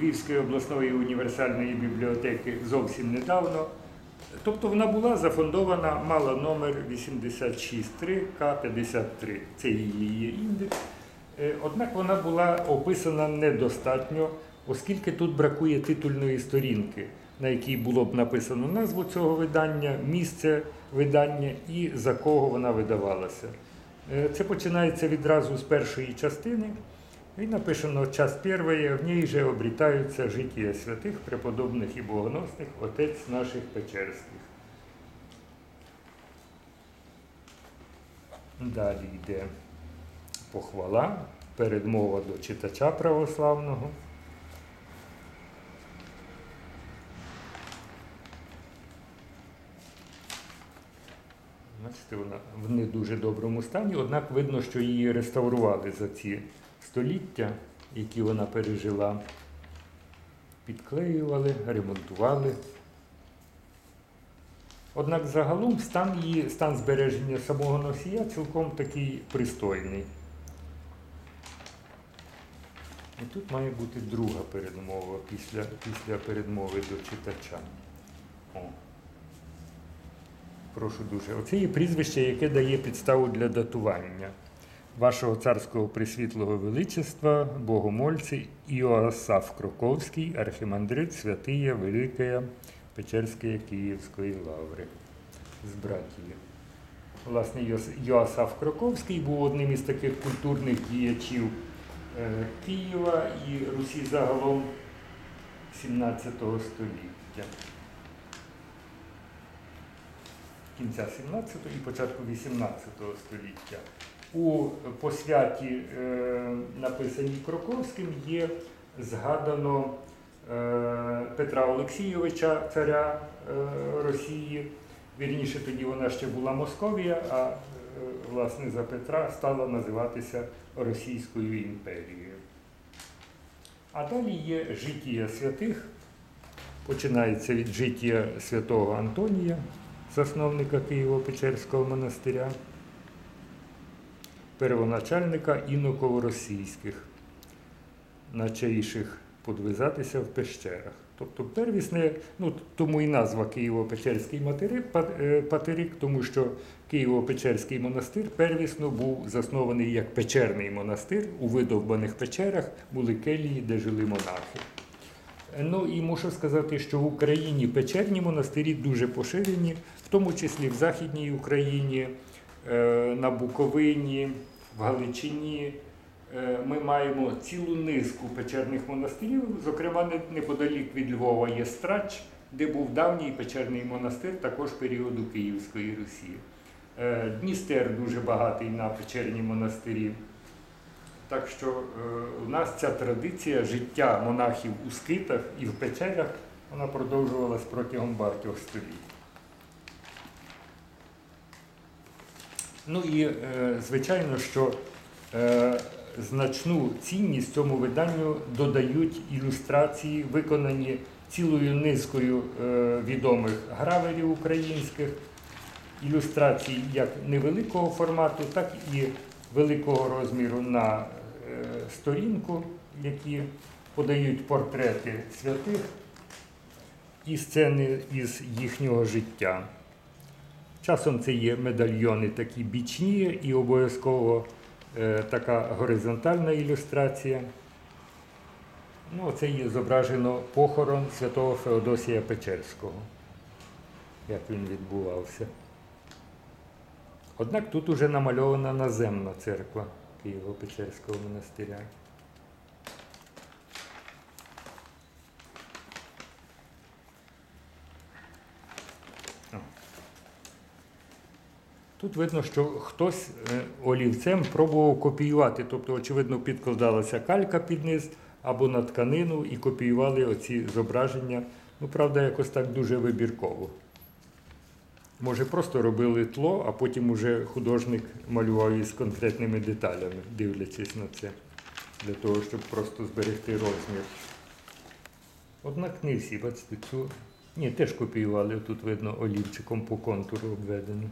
Львівської обласної універсальної бібліотеки зовсім недавно. Тобто вона була зафондована, мала номер 863К53. Це її індекс. Е, Однак вона була описана недостатньо, оскільки тут бракує титульної сторінки, на якій було б написано назву цього видання, місце видання і за кого вона видавалася. Е, Це починається відразу з першої частини. І написано час перший, в ній же обрітаються життя святих, преподобних і богоносних, отець наших Печерських. Далі йде похвала, передмова до читача православного. Бачите, вона в не дуже доброму стані, однак видно, що її реставрували за ці століття, які вона пережила. Підклеювали, ремонтували. Однак загалом стан її, стан збереження самого носія цілком такий пристойний. І тут має бути друга передмова після, після передмови до читача. О. Прошу дуже. Оце є прізвище, яке дає підставу для датування вашого царського присвітлого величества, богомольці Іоасаф Кроковський, архімандрит Святия Великая Печерської Київської лаври з братії. Власне, Йоасаф Кроковський був одним із таких культурних діячів е, Києва і Русі загалом 17 століття. Кінця 17-го і початку 18 століття. У посвяті, е, написаній Кроковським, є згадано е, Петра Олексійовича, царя е, Росії. Вірніше, тоді вона ще була Московія, а власне за Петра стала називатися Російською імперією. А далі є життя святих. Починається від життя святого Антонія, засновника Києво-Печерського монастиря, первоначальника іноковоросійських, начейших подвизатися в пещерах. Тобто первісне, ну тому і назва Києво-Печерський матери- па- е, патерик, тому що Києво-Печерський монастир первісно був заснований як печерний монастир. У видовбаних печерах були келії, де жили монахи. Ну і мушу сказати, що в Україні печерні монастирі дуже поширені, в тому числі в Західній Україні, е, на Буковині, в Галичині. Е, Ми маємо цілу низку печерних монастирів, зокрема неподалік від Львова є Страч, де був давній печерний монастир, також періоду Київської Русі. Е, Дністер дуже багатий на печерні монастирі. Так що е, у нас ця традиція життя монахів у скитах і в печерах вона продовжувалась протягом багатьох століть. Ну і е, звичайно, що е, значну цінність цьому виданню додають ілюстрації, виконані цілою низкою е, відомих граверів українських, ілюстрацій як невеликого формату, так і великого розміру на сторінку, які подають портрети святих і сцени із їхнього життя. Часом це є медальйони такі бічні і обов'язково е, така горизонтальна ілюстрація. Ну, це є зображено похорон святого Феодосія Печерського, як він відбувався. Однак тут уже намальована наземна церква Києво-Печерського монастиря. Тут видно, що хтось е, олівцем пробував копіювати, тобто, очевидно, підкладалася калька під низ або на тканину і копіювали оці зображення. Ну, правда, якось так дуже вибірково. Може, просто робили тло, а потім уже художник малював із конкретними деталями, дивлячись на це, для того, щоб просто зберегти розмір. Однак не всі, бачите, цю. Ні, теж копіювали, тут видно олівчиком по контуру обведено.